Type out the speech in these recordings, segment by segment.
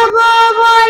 Bravo, boy!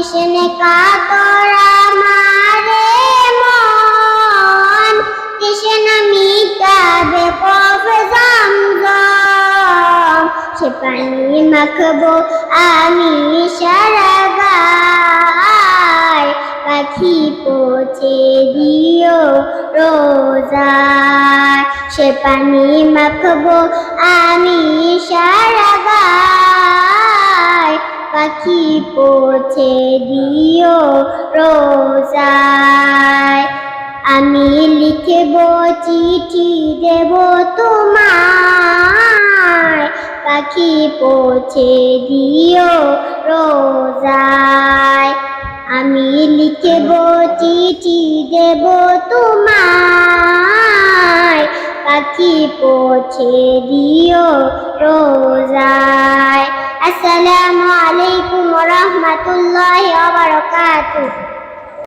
দিশন কাতরা মারে মন? দিশন মিটাবে কফজাম দম সে পানি মাখবো আমি সারা পাখি পৌঁছে দিও রোজায়। সে পানি মাখবো আমি সারা পাখি পৌঁছে দিও রোজায়। আমি লিখব চিঠি দেব তোমায়। পাখি পৌঁছে দিও রোজায়। আমি লিখব চিঠি দেব তোমায়। পাখি পৌঁছে দিও রোজায়। আসসালামু রহমতুল্লাহ বারকাতুহ।